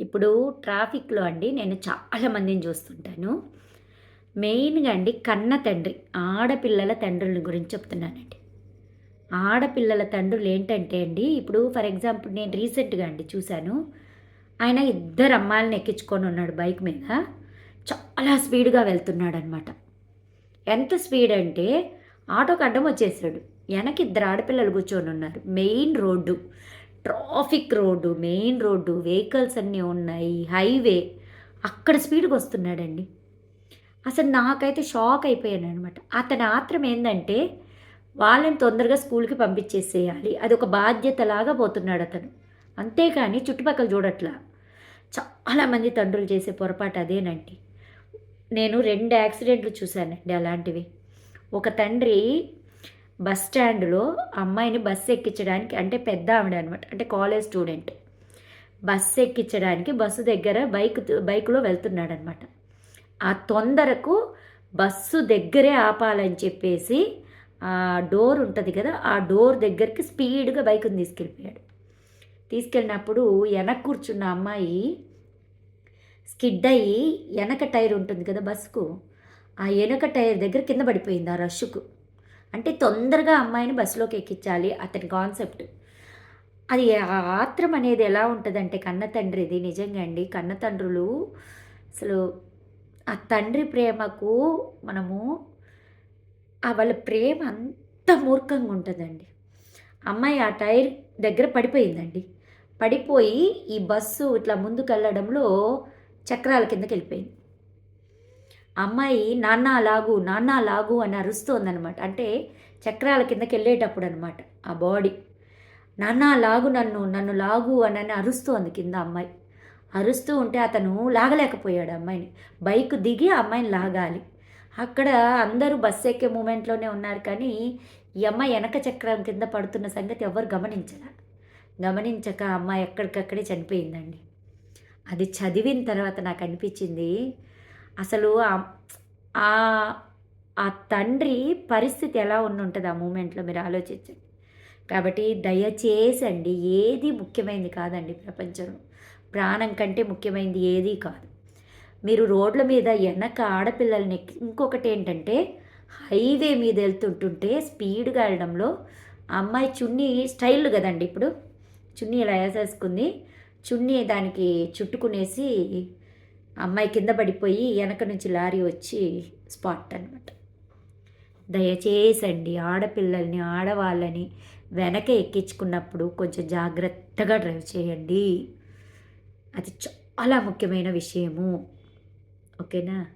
ఇప్పుడు ట్రాఫిక్లో అండి నేను చాలా మందిని చూస్తుంటాను. మెయిన్గా అండి కన్న తండ్రి ఆడపిల్లల తండ్రుల గురించి చెప్తున్నానండి. ఆడపిల్లల తండ్రులు ఏంటంటే అండి ఇప్పుడు ఫర్ ఎగ్జాంపుల్ నేను రీసెంట్గా అండి చూశాను. ఆయన ఇద్దరు అమ్మాయిలను ఎక్కించుకొని ఉన్నాడు బైక్ మీద. చాలా స్పీడ్గా వెళ్తున్నాడు అనమాట ఎంత స్పీడ్ అంటే ఆటోకి అడ్డం వచ్చేసాడు. వెనక ఇద్దరు ఆడపిల్లలు కూర్చొని ఉన్నారు. Main road. Traffic road main road vehicles అన్నీ ఉన్నాయి హైవే. అక్కడ స్పీడ్కి వస్తున్నాడండి. అసలు నాకైతే షాక్ అయిపోయాను అనమాట అతని ఆత్రం ఏంటంటే వాళ్ళని తొందరగా స్కూల్కి పంపించేసేయాలి. అది ఒక బాధ్యతలాగా పోతున్నాడు అతను. అంతేకాని చుట్టుపక్కల చూడట్లా. చాలామంది తండ్రులు చేసే పొరపాటు అదేనండి. నేను రెండు యాక్సిడెంట్లు చూశానండి అలాంటివి. ఒక తండ్రి బస్ స్టాండ్లో అమ్మాయిని బస్సు ఎక్కించడానికి అంటే పెద్ద ఆవిడ అనమాట అంటే కాలేజ్ స్టూడెంట్. బస్సు ఎక్కించడానికి బస్సు దగ్గర బైక్ బైక్లో వెళ్తున్నాడనమాట ఆ తొందరకు బస్సు దగ్గరే ఆపాలని చెప్పేసి ఆ డోర్ ఉంటుంది కదా ఆ డోర్ దగ్గరికి స్పీడ్గా బైక్ని తీసుకెళ్ళిపోయాడు. తీసుకెళ్ళినప్పుడు వెనక కూర్చున్న అమ్మాయి స్కిడ్ అయ్యి వెనక టైర్ ఉంటుంది కదా బస్సుకు ఆ వెనక టైర్ దగ్గర కింద పడిపోయింది ఆ రష్కు. అంటే తొందరగా అమ్మాయిని బస్సులోకి ఎక్కించాలి అతని కాన్సెప్ట్. అది ఆత్రం అనేది ఎలా ఉంటుందంటే కన్న తండ్రిది నిజంగా అండి. కన్న తండ్రులు అసలు ఆ తండ్రి ప్రేమకు మనము ఆ వాళ్ళ ప్రేమ అంత మూర్ఖంగా ఉంటుందండి. అమ్మాయి ఆ టైర్ దగ్గర పడిపోయిందండి. పడిపోయి ఈ బస్సు ఇట్లా ముందుకు వెళ్ళడంలో చక్రాల కిందకి వెళ్ళిపోయింది. అమ్మాయి నాన్న లాగు నాన్న లాగు అని అరుస్తోందనమాట అంటే చక్రాల కిందకి వెళ్ళేటప్పుడు అనమాట ఆ బాడీ. నాన్న లాగు నన్ను నన్ను లాగు అని అని అరుస్తోంది కింద అమ్మాయి. అరుస్తూ ఉంటే అతను లాగలేకపోయాడు అమ్మాయిని. బైక్ దిగి ఆ అమ్మాయిని లాగాలి. అక్కడ అందరూ బస్సు ఎక్కే మూమెంట్లోనే ఉన్నారు కానీ ఈ అమ్మాయి వెనక చక్రం కింద పడుతున్న సంగతి ఎవరు గమనించరా గమనించక అమ్మాయి ఎక్కడికక్కడే చనిపోయిందండి. అది చదివిన తర్వాత నాకు అనిపించింది అసలు ఆ ఆ తండ్రి పరిస్థితి ఎలా ఉండి ఉంటుంది ఆ మూమెంట్లో మీరు ఆలోచించండి. కాబట్టి దయచేసి అండి ఏది ముఖ్యమైనది కాదండి ప్రపంచంలో. ప్రాణం కంటే ముఖ్యమైనది ఏదీ కాదు. మీరు రోడ్ల మీద వెనక ఆడపిల్లల్ని ఇంకొకటి ఏంటంటే హైవే మీద వెళ్తుంటుంటే స్పీడ్గా వెళ్ళడంలో అమ్మాయి చున్నీ స్టైల్ కదండి ఇప్పుడు. చున్నీ ఇలా వేసేసుకుంది? చున్నీ దానికి చుట్టుకునేసి అమ్మాయి కింద పడిపోయి వెనక నుంచి లారీ వచ్చి స్పాట్ అనమాట దయచేసి అండి ఆడపిల్లల్ని ఆడవాళ్ళని వెనక ఎక్కించుకున్నప్పుడు కొంచెం జాగ్రత్తగా డ్రైవ్ చేయండి. అది చాలా ముఖ్యమైన విషయము. ఓకేనా?